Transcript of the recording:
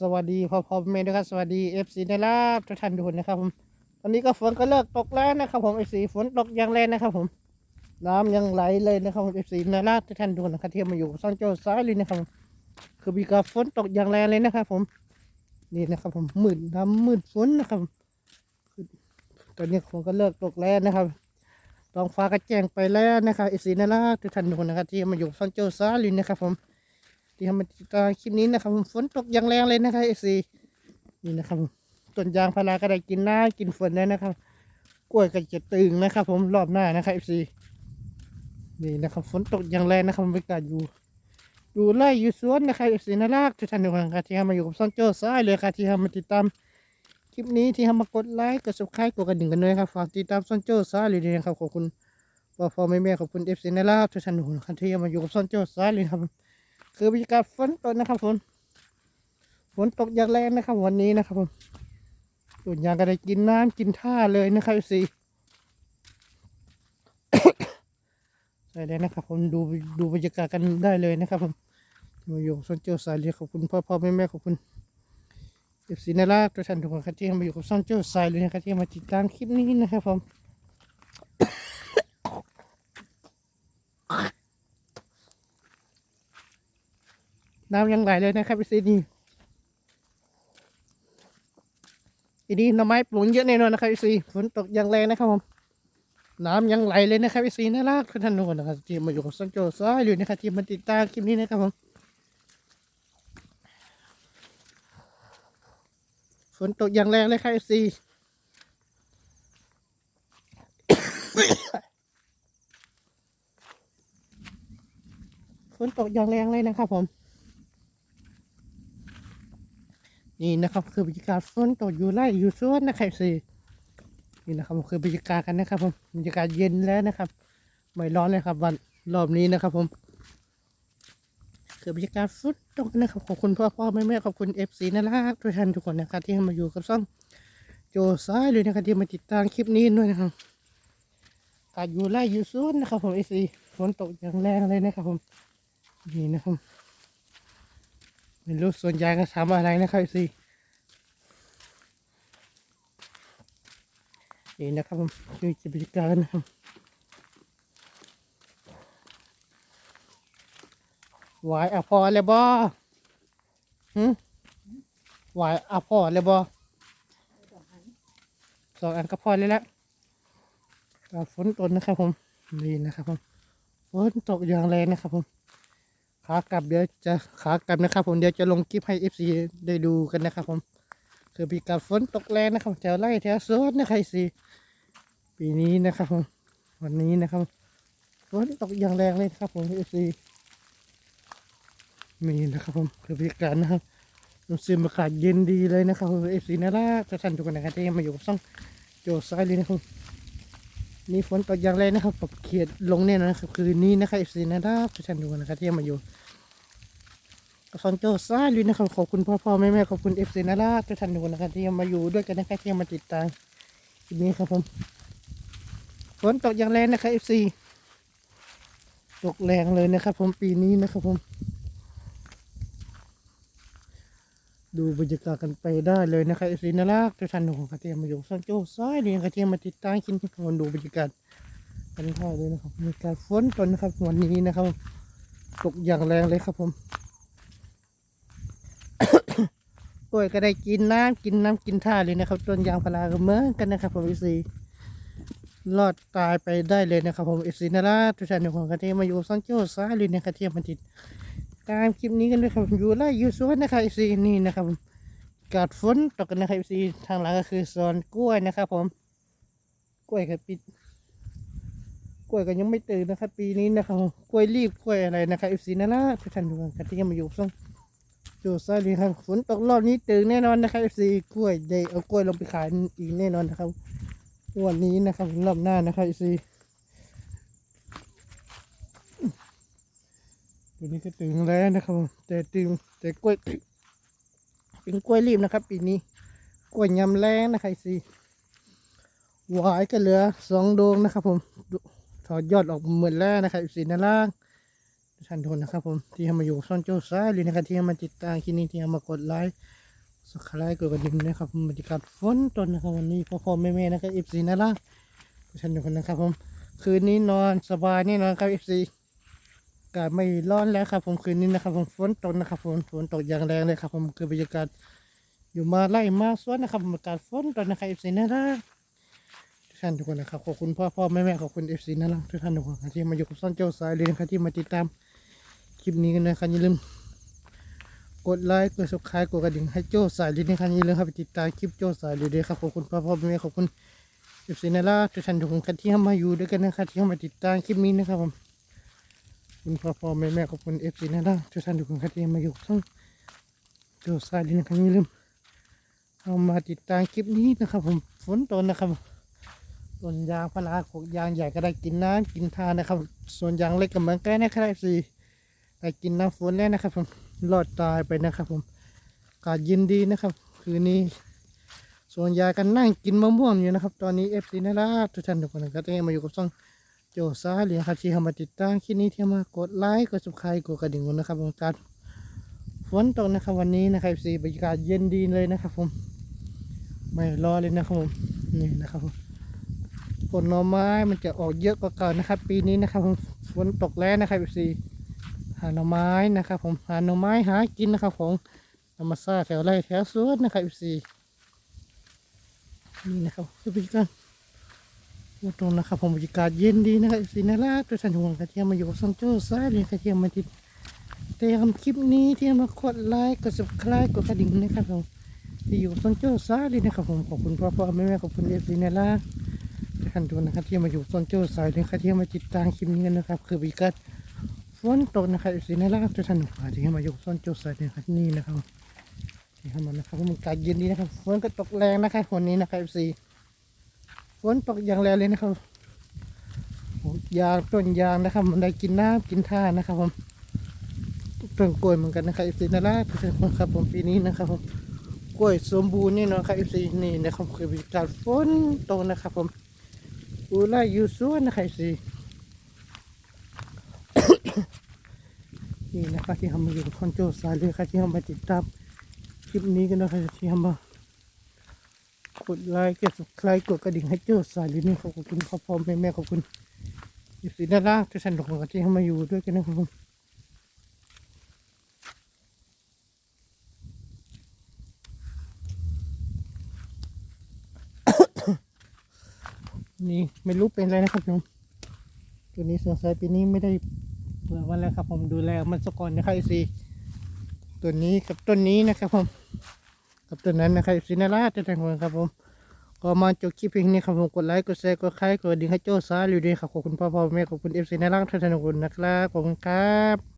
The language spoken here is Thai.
สวัสดีพ่อพ่อแม่ด้วยครับสวัสดีเอฟซีนะครับทุกท่านทุกคนนะครับผมตอนนี้ก็ฝนก็เลิกตกแล้วนะครับ ผมเอฟซีฝนตกอย่างแรงนะครับ ผม น้ำยังไหลเลยนะครับผมเอฟซีนะครับทุกท่านทุกคนนะครับที่มาอยู่ซ่อนโจ้ซ้ายเลยนะครับ คือมีการฝนตกอย่างแรงเลยนะครับ ผมนี่นะครับ ผมมืดน้ำมืดฝนนะครับตอนนี้ฝนก็เลิกตกแล้วนะครับท้องฟ้าก็แจ้งไปแล้วนะครับเอฟซีนะครับทุกท่านทุกคนนะครับที่มาอยู่ซ่อนโจ้ซ้ายเลยนะครับ ผม ที่ทำมาติดตามคลิปนี้นะครับฝนตกอย่างแรงเลยนะครับเอซีนี่นะครับต้นยางพาราก็ได้กินหน้ำกินฝนแล้นะครับ กล้วยก็จะตึงนะครับ ผมรอบหน้านะครับเอซีนี่นะครับฝนตกอย่างแรงนะครับบรรยากาศอยู่อยู่ไร่อยู่สวนนะครับเอซีน่ารักทุกท่านทุกคนครับที่ทำมาอยู่กับซ่อนโจ้ซ้ายเลยครับที่ทำมาติดตามคลิปนี้ที่ทำมากดไลค์กด subscribe กดกระดิ่งกันด้วยครับฝากติดตามซ่อนโจ้ซ้ายเลยนะครับขอบคุณพ่อพ่อแม่แม่ขอบคุณเอฟซีน่ารักทุกท่านทุกคนครับที่ทำมาอยู่กับซ่อนโจ้ซ้ายเลยครับ คือบรรยากาศฝนตกนะครับฝนฝนตกอย่างแรงนะครับ วันนี้นะครับผมตุ่นยางก็ได้กินน้ำกินท่าเลยนะครับสิใช่เลยนะครับ ผมดูดูบรรยากาศกันได้เลยนะครับ ผมมาอยู่ซ่อนเจ้าสายเรียขอบคุณพ่อพ่อแม่แม่ขอบคุณเอฟซีนาราทุกท่านทุกคนครับที่มาอยู่กับซ่อนเจ้าสายเลยนะครับที่มาติดตามคลิปนี้นะครับผม น้ำยังไหลเลยนะครับพี่ซีนี่ทีนี้หน่อไม้ปลูกเยอะแน่นอนนะครับพี่ซีฝนตกอย่างแรงนะครับผมน้ำยังไหลเลยนะครับพี่ซีน่ารักทุกท่านทุกคนนะครับที่มาอยู่กับซันโจซ้ายเลยนะครับที่มาติดตามคลิปนี้นะครับผมฝนตกอย่างแรงเลยครับพี่ซีฝนตกอย่างแรงเลยนะครับผม นี่นะครับ คือบรรยากาศฝนตกอยู่ไร่อยู่สวนนะครับสินี่นะครับคือบรรยากาศกันนะครับ ผมบรรยากาศเย็นแล้วนะครับ ไม่ร้อนเลยครับวันรอบนี้นะครับ ผม คือบรรยากาศฝนตกนะครับขอบคุณพ่อพ่อแม่แม่ขอบคุณเอฟซีน่ารักทุกท่านทุกคนนะครับที่มาอยู่กับซ่องโจซ้ายเลยนะครับที่มาติดตามคลิปนี้ด้วยนะครับอากาศอยู่ไร่อยู่สวนนะครับ ผมเอฟซีฝนตกอย่างแรงเลยนะครับผมนี่นะครับ ไม่รู้ส่วนใหญ่ก็ทำอะไรนะครับสินี่นะครับผมคือจะบรรยากาศนะครับไหวายอะพอเลยบ่หืมไหวายอะพอเลยบ่สองอันก็พอเลยละฝนตกนะครับผมนี่นะครับผมฝนตกอย่างแรงนะครับผม ขากลับเดี๋ยวจะขากลับนะครับ ผมเดี๋ยวจะลงคลิปให้เอฟซีได้ดูกันนะครับ ผม คือปีกับฝนตกแรงนะครับแถวไร่แถวสวนนะครับสิปีนี้นะครับผมวันนี้นะครับฝนตกอย่างแรงเลยครับ ผมเอฟซีมีนะครับผมคือปีการนะครับรู้สึกอากาศเย็นดีเลยนะครับเอฟซีน่ารักท่านทุกคนนะครับที่มาอยู่กับซ่องโจซ้ายเลยนะครับ นี่ฝนตกอย่างแรงนะครับปรับเขียดลงแน่นอนะครับ คืนนี้นะครับเอฟซีนะครับทุกท่านทุกคนะครับที่มาอยู่กับฟอนโจซ่าลุยนะครับขอบคุณพ่อพ่อแม่แม่ขอบคุณเอฟซีนะครับทุกท่านทุกคนนะครับที่มาอยู่ด้วยกันนะครับที่มาติดตามคลิปนี้ครับผมฝนตกอย่างแรงนะครับเอฟซีตกแรงเลยนะครับผมปีนี้นะครับผม ดูบรรยากาศกันไปได้เลยนะครับเอฟซีน่ารักทุกท่านของกระเทียมมาอยู่ซ่อนโจ้ซ้ายเรียงกระเทียมมาติดตามกินคนดูบรรยากาศกันได้เลยนะครับมีการฝนตกนะครับวันนี้นะครับ ตกอย่างแรงเลยครับผมกล้วยก็ได้กินน้ำกินน้ำกินท่าเลยนะครับต้นยางพาราก็เหมือนกันนะครับ ผมเอฟซีรอดตายไปได้เลยนะครับผมเอฟซีน่ารักทุกท่านของกระเทียมมาอยู่ซ่อนโจ้ซ้ายเลยนะครับกระเทียมมาติด ตามคลิปนี้กันด้วยครับอยู่ไร่อยู่สวนนะครับซีนี่นะครับกาดฝนตกกันนะครับซีทางหลังก็คือสวนกล้วยนะครับผม กล้วยกับปิดกล้วยก็ยังไม่ตื่นนะครับ ปีนี้นะครับกล้วยรีบกล้วยอะไรนะครับซีนั่นละทุกท่านดูกันที่ยังมาอยู่ซ่งอยู่ซอยนี้ครับฝนตกรอบนี้ตื่นแน่นอนนะครับซีกล้วยได้เอากล้วยลงไปขายอีกแน่นอนนะครับวันนี้นะครับรอบหน้านะครับซี ตัวนี้ก็ตึงแล้วนะครับผมแต่ตึงแต่กล้วยเป็นกล้วยรีบนะครับ ปีนี้กล้วยยำแรงนะครับสิหวายก็เหลือสองดวงนะครับ ผมถอดยอดออกหมดแล้วนะครับสีด้านล่างท่านทุกคนนะครับ ผมที่ทำมาอยู่ซ่อนโจ้ซ้ายหรือนะครับที่ทำมาติดตามคลิปนี้ที่ทำมากดไลค์สุขไลายกดกระดิ่งนะครับผมบรรยากาศฝนตกนะครับวันนี้พ่อพ่อแม่แม่นะครับเอฟซีนะล่ะทุกท่านทุกคนนะครับ ผม คืนนี้นอนสบายแน่นอนครับเอฟซีากาศไม่ร้อนแล้วครับ ผมคืนนี้นะครับ ผมฝนตกนะครับฝนฝนตกอย่างแรงเลยครับ ผมคือบรรยากาศอยู่มาไล่มาสวนนะครับบรรยากาศฝนตกนะครับเอฟซีนะล่ะทุกท่านทุกคนนะครับขอบคุณพ่อพ่อแม่แม่ขอบคุณเอฟซีนะล่ะทุกท่านทุกคนที่มาอยู่กับซ่อนเจ้าสายเลยนะครับที่มาติดตามคลิปนี้กันนะครับอย่าลืมกดไลค์กด subscribe กดกระดิ่งให้โจ้สายลิ้นในครั้งนี้เลยครับไปติดตามคลิปโจ้สายลิ้นด้วยครับขอบคุณพ่อพ่อแม่ขอบคุณเอฟซีนาร่าทุกท่านทุกคนที่เข้ามาอยู่ด้วยกันนะครับที่เข้ามาติดตามคลิปนี้นะครับผม คุณพ่อพ่อแม่แม่ขอบคุณเอฟซีนาร่าทุกท่านทุกคนที่เข้ามาอยู่ช่องโจ้สายลิ้นในครั้งนี้ลืมเอามาติดตามคลิปนี้นะครับ ผมฝนตกนะครับส่วนยางพาราขกยางใหญ่ก็ได้กินน้ำกินทานนะครับ ส่วนยางเล็กก็เหมือนกันนะครับเอฟซีได้กินน้ำฝนแล้วนะครับ ผมรอดตายไปนะครับ ผมอากาศย็นดีนะครับ คืนนี้ ส่วนยายกันนั่งกินมะม่วงอยู่นะครับ ตอนนี้เอฟซีนะล่ะทุกท่านทุกคนก็ต้มาอยู่กับช่อง โจซาเหลียครับที่เข้ามาติดตามคลิปนี้ที่มากดไลค์กดซับสไครต์กดกระดิ่งนะครับผมการฝนตกนะครับวันนี้นะครับสีบรรยากาศเย็นดีเลยนะครับผมไม่รอเลยนะครับผมนี่นะครับผมผลหน่อไม้มันจะออกเยอะกว่าเก่านะครับ ปีนี้นะครับผมฝนตกแล้วนะครับสีหาหน่อไม้นะครับผมหาหน่อไม้หากินนะครับของธรรมชาติแถวไร่แถวสวนนะครับอีซีนี่นะครับคือบรรยากาศ พูดตรงนะครับผมบรรยากาศเย็นดีนะครับอีซีน่ารักตัวฉันหวงกระเทียมมาอยู่กับซันโจ้ซ้ายเลยกระเทียมมาติดเตรียมคลิปนี้ที่มากดไลค์กด subscribe กดกระดิ่งนะครับผมที่อยู่กับซันโจ้ซ้ายเลยนะครับผมขอบคุณพ่อพ่อแม่แม่ขอบคุณเอฟซีนารักทุกท่านทุนนะครับที่มาอยู่กับซันโจ้ซ้ายเลยครับที่มาติดตามคลิปนี้กันนะครับ คือบรรยากาศฝนตกนะครับสีน่ารักทุกท่านอาจจะมายกส้นโจดใส่เนี่ยครับนี่นะครับนี่ครับมันะครับมันอากาศเย็นดีนะครับฝนก็ตกแรงนะครับฝนนี้นะครับสี ฝนตกอย่างแรงเลยนะครับโอ้ยางต้นยางนะครับ มันได้กินน้ำกินท่านะครับผมต้นกล้วยเหมือนกันนะครับสีน่ารักทุกท่านครับผมปีนี้นะครับผมกล้วยสมบูรณ์นี่นะครับสีนี่นะครับคือกาศฝนตกนะครับผมอูไล่อยู่สวนนะครับสีนี่นะครับที่ทำมาอยู่คอนโจสายเลยครับที่ทำมาติดตามคลิปนี้กันนะครับที่ทำมา กดไลค์กด subscribe กดกระดิ่งให้โจสายเลยนี่ขอบคุณพ่อพ่อแม่แม่ขอบคุณยิสีน่ารักทุกท่านทุกคนที่ทำมาอยู่ด้วยกันนะครับผมนี่ไม่รู้เป็นอะไรนะครับผมตัวนี้สงสัยปีนี้ไม่ได้เปิดวันแล้วครับผมดูแลมันสกอนนะครับซีตัวนี้กับต้นนี้นะครับผม กับตัวนั้นนะครับซีนาราจะแต่งคนครับผมก็มาจบคลิปเพียงนี้ครับผมกดไลค์กดแชร์กดไลค์กดดิ้งให้โจ้ซาอยู่ดีครับขอบคุณพ่อพ่อแม่ขอบคุณเอฟซีนาราทุกท่านทุกคนนะครับขอบคุณครับ